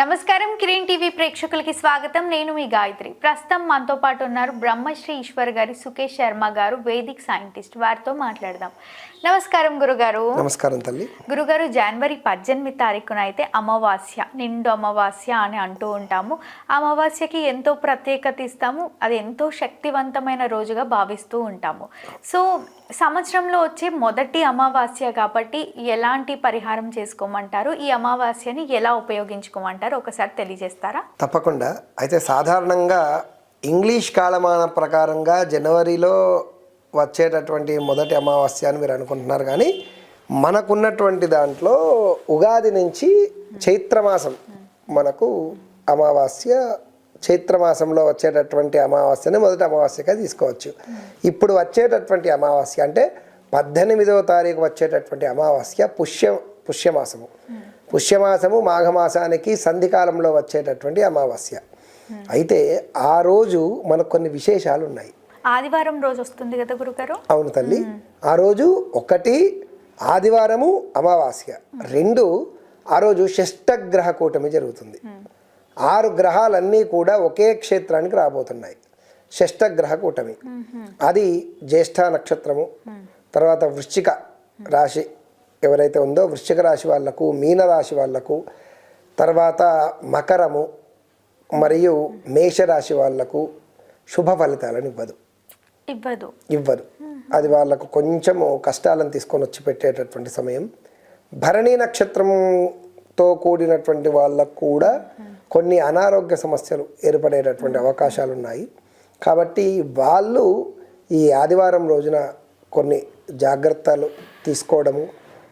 నమస్కారం కిరణ్ టీవీ ప్రేక్షకులకి స్వాగతం. నేను మీ గాయత్రి. ప్రస్తుతం మనతో పాటు ఉన్నారు బ్రహ్మశ్రీ ఈశ్వర్ గారి సుకేష్ శర్మ గారు వేదిక్ సైంటిస్ట్. వారితో మాట్లాడదాం. నమస్కారం గురుగారు. నమస్కారం తల్లి. గురుగారు జనవరి పద్దెనిమిది తారీఖున అయితే అమావాస్య నిండు అమావాస్య అని అంటూ ఉంటాము. అమావాస్యకి ఎంతో ప్రత్యేకత ఇస్తాము. అది ఎంతో శక్తివంతమైన రోజుగా భావిస్తూ ఉంటాము. సో సంవత్సరంలో వచ్చే మొదటి అమావాస్య కాబట్టి ఎలాంటి పరిహారం చేసుకోమంటారు? ఈ అమావాస్యని ఎలా ఉపయోగించుకోమంటారు? ఒకసారి తెలియజేస్తారా? తప్పకుండా. అయితే సాధారణంగా ఇంగ్లీష్ కాలమాన ప్రకారంగా జనవరిలో వచ్చేటటువంటి మొదటి అమావాస్య అని మీరు అనుకుంటున్నారు. కానీ మనకున్నటువంటి దాంట్లో ఉగాది నుంచి చైత్రమాసం మనకు అమావాస్య చైత్రమాసంలో వచ్చేటటువంటి అమావాస్యని మొదటి అమావాస్యగా తీసుకోవచ్చు. ఇప్పుడు వచ్చేటటువంటి అమావాస్య అంటే పద్దెనిమిదవ తారీఖు వచ్చేటటువంటి అమావాస్య పుష్య పుష్యమాసము. పుష్యమాసము మాఘమాసానికి సంధికాలంలో వచ్చేటటువంటి అమావాస్య. అయితే ఆ రోజు మనకు కొన్ని విశేషాలు ఉన్నాయి ఆదివారం రోజు వస్తుంది కదా గురుగారు? అవును తల్లి. ఆ రోజు ఒకటి ఆదివారము అమావాస్య. రెండు ఆ రోజు షష్టగ్రహ కూటమి జరుగుతుంది. ఆరు గ్రహాలన్నీ కూడా ఒకే క్షేత్రానికి రాబోతున్నాయి. షష్టగ్రహ కూటమి. అది జ్యేష్ఠ నక్షత్రము. తర్వాత వృశ్చిక రాశి. ఎవరైతే ఉందో వృశ్చిక రాశి వాళ్ళకు మీన రాశి వాళ్ళకు తర్వాత మకరము మరియు మేషరాశి వాళ్ళకు శుభ ఫలితాలను ఇవ్వదు. ఇవ్వదు. ఇవ్వరు అది వాళ్ళకు కొంచెము కష్టాలను తీసుకొని వచ్చి పెట్టేటటువంటి సమయం. భరణి నక్షత్రంతో కూడినటువంటి వాళ్ళకు కూడా కొన్ని అనారోగ్య సమస్యలు ఏర్పడేటటువంటి అవకాశాలు ఉన్నాయి. కాబట్టి వాళ్ళు ఈ ఆదివారం రోజున కొన్ని జాగ్రత్తలు తీసుకోవడము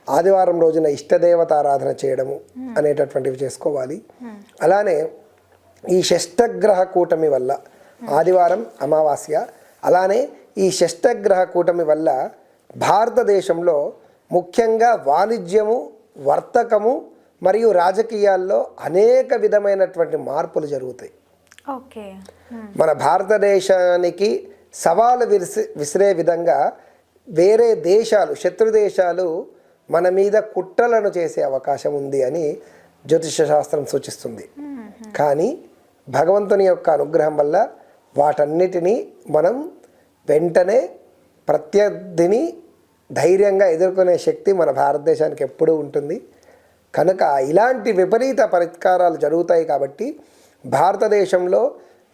ఆదివారం రోజున ఇష్టదేవత ఆరాధన చేయడము అనేటటువంటివి చేసుకోవాలి. అలానే ఈ షష్టగ్రహ కూటమి వల్ల ఆదివారం అమావాస్య అలానే ఈ షష్టగ్రహ కూటమి వల్ల భారతదేశంలో ముఖ్యంగా వాణిజ్యము వర్తకము మరియు రాజకీయాల్లో అనేక విధమైనటువంటి మార్పులు జరుగుతాయి. ఓకే. మన భారతదేశానికి సవాలు విసిరే విసిరే విధంగా వేరే దేశాలు శత్రు దేశాలు మన మీద కుట్రలను చేసే అవకాశం ఉంది అని జ్యోతిష శాస్త్రం సూచిస్తుంది. కానీ భగవంతుని యొక్క అనుగ్రహం వల్ల వాటన్నిటినీ మనం వెంటనే ప్రత్యర్థిని ధైర్యంగా ఎదుర్కొనే శక్తి మన భారతదేశానికి ఎప్పుడూ ఉంటుంది. కనుక ఇలాంటి విపరీత పరిష్కారాలు జరుగుతాయి కాబట్టి భారతదేశంలో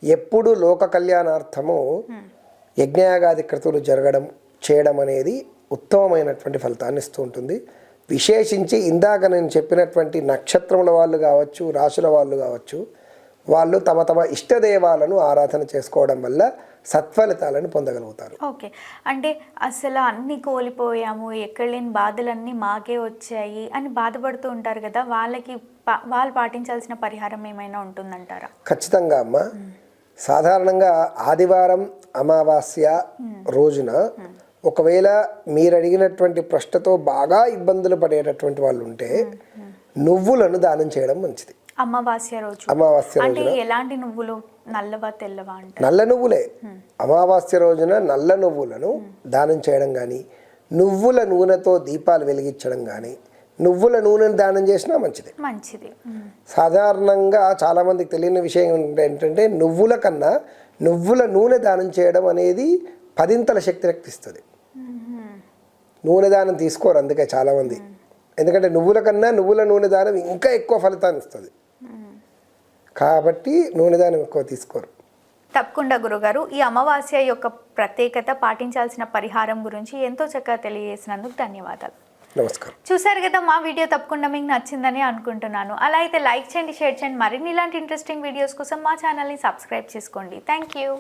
ఎప్పుడు లోక కళ్యాణార్థము యజ్ఞయాగాది కృతులు జరగడం చేయడం అనేది ఉత్తమమైనటువంటి ఫలితాన్ని ఇస్తూ ఉంటుంది. విశేషించి ఇందాక నేను చెప్పినటువంటి నక్షత్రముల వాళ్ళు కావచ్చు రాశుల వాళ్ళు కావచ్చు వాళ్ళు తమ తమ ఇష్టదేవాలను ఆరాధన చేసుకోవడం వల్ల సత్ఫలితాలను పొందగలుగుతారు. ఓకే. అంటే అసలు అన్ని కోల్పోయాము ఎక్కడ లేని బాధలన్నీ మాకే వచ్చాయి అని బాధపడుతూ ఉంటారు కదా వాళ్ళకి వాళ్ళు పాటించాల్సిన పరిహారం ఏమైనా ఉంటుందంటారా? ఖచ్చితంగా అమ్మ. సాధారణంగా ఆదివారం అమావాస్య రోజున ఒకవేళ మీరు అడిగినటువంటి ప్రశ్నతో బాగా ఇబ్బందులు పడేటటువంటి వాళ్ళు ఉంటే నువ్వులను దానం చేయడం మంచిది. అమావాస్య రోజు. అమావాస్య అంటే రోజున ఎలాంటి నువ్వులు నల్లవా తెల్లవా అంట నల్ల నువ్వులే. అమావాస్య రోజున నల్ల నువ్వులను దానం చేయడం కానీ నువ్వుల నూనెతో దీపాలు వెలిగించడం కానీ నువ్వుల నూనెను దానం చేసినా మంచిది. మంచిది. సాధారణంగా చాలామందికి తెలియని విషయం ఏంటంటే నువ్వుల కన్నా నువ్వుల నూనె దానం చేయడం అనేది పదింతల శక్తి రక్తిస్తుంది నూనె దానం తీసుకోరు అందుకే చాలామంది. ఎందుకంటే నువ్వుల కన్నా నువ్వుల నూనె దానం ఇంకా ఎక్కువ ఫలితాన్ని ఇస్తుంది. కాబట్టి నూనె దానం ఎక్కువ తీసుకోరు. తప్పకుండా గురుగారు ఈ అమావాస్య యొక్క ప్రత్యేకత పాటించాల్సిన పరిహారం గురించి ఎంతో చక్కగా తెలియజేసినందుకు ధన్యవాదాలు. నమస్కారం. చూసారు కదా మా వీడియో తప్పకుండా మీకు నచ్చిందని అనుకుంటున్నాను. అలా అయితే లైక్ చేయండి షేర్ చేయండి. మరిన్ని ఇలాంటి ఇంట్రెస్టింగ్ వీడియోస్ కోసం మా ఛానల్ని సబ్స్క్రైబ్ చేసుకోండి. Thank you